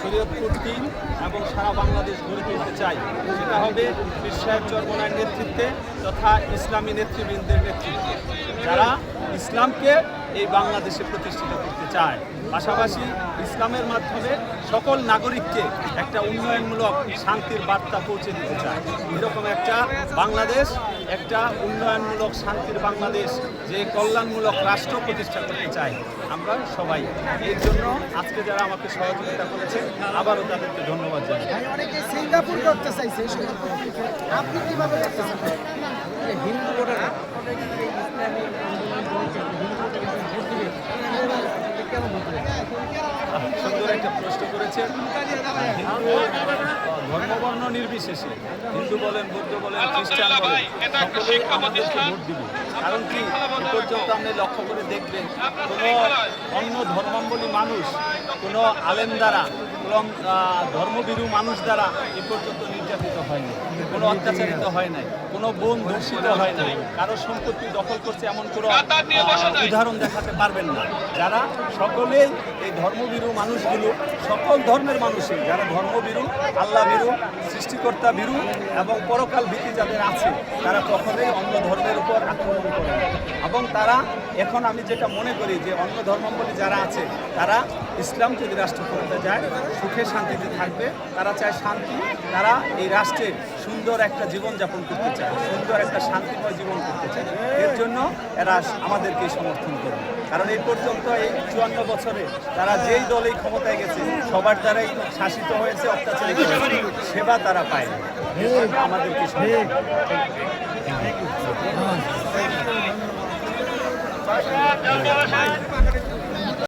Shariatpur team এবং সারা বাংলাদেশ গড়ে তুলতে চাই। সেটা হবে বিশ্বায়ব চর্মনার নেতৃত্বে তথা ইসলামী নেতৃবৃন্দের নেতৃত্বে, যারা ইসলামকে এই বাংলাদেশে প্রতিষ্ঠিত করতে চায়। পাশাপাশি ইসলামের মাধ্যমে সকল নাগরিককে একটা উন্নয়নমূলক শান্তির বার্তা পৌঁছে দিতে চায়। এরকম একটা বাংলাদেশ, একটা উন্নয়নমূলক শান্তির বাংলাদেশ যে কল্যাণমূলক রাষ্ট্র প্রতিষ্ঠা করতে চাই আমরা সবাই এর জন্য আজকে যারা আমাকে সহযোগিতা করেছে আবারও তাদেরকে ধন্যবাদ জানাই। অনেকে সিঙ্গাপুর করতে চাইছে আপনি কীভাবে সুন্দর একটা প্রশ্ন করেছেন হিন্দু ধর্মবর্ণ নির্বিশেষে হিন্দু বলেন, বৌদ্ধ বলেন, খ্রিস্টান বলেন আমাদেরকে ভোট দিবে। কারণ কি? পর্যন্ত আপনি লক্ষ্য করে দেখবেন, কোনো অন্য ধর্মাবলী মানুষ, কোনো আলেম দ্বারা এবং ধর্মবিরু মানুষ দ্বারা এ পর্যন্ত নির্যাতিত হয়নি। কোনো অত্যাচারিত হয় নাই, কোনো বোন ধর্ষিত হয় নাই, কারও সম্পত্তি দখল করছে এমন কোনো উদাহরণ দেখাতে পারবেন না। যারা সকলেই এই ধর্মবিরু মানুষগুলো, সকল ধর্মের মানুষই, যারা ধর্মবিরু আল্লাহ বিরু সৃষ্টিকর্তা বিরু এবং পরকাল ভীতি যাদের আছে, তারা কখনোই অন্য ধর্মের উপর আক্রমণ করে এবং তারা এখন আমি যেটা মনে করি যে অন্য ধর্মাবলী যারা আছে, তারা ইসলাম যদি রাষ্ট্র করতে যায়, সুখে শান্তিতে থাকবে, তারা চায় শান্তি, তারা এই রাষ্ট্রে সুন্দর একটা জীবনযাপন করতে চায়, সুন্দর একটা শান্তিময় জীবন করতে চায়। এর জন্য এরা আমাদেরকে সমর্থন করবে কারণ এই পর্যন্ত এই চুয়ান্ন বছরে তারা যেই দলেই ক্ষমতায় গেছে, সবার দ্বারাই শাসিত হয়েছে, অত্যাচারিত হয়েছে, সেবা তারা পায় আমাদেরকে সমর্থন করবে।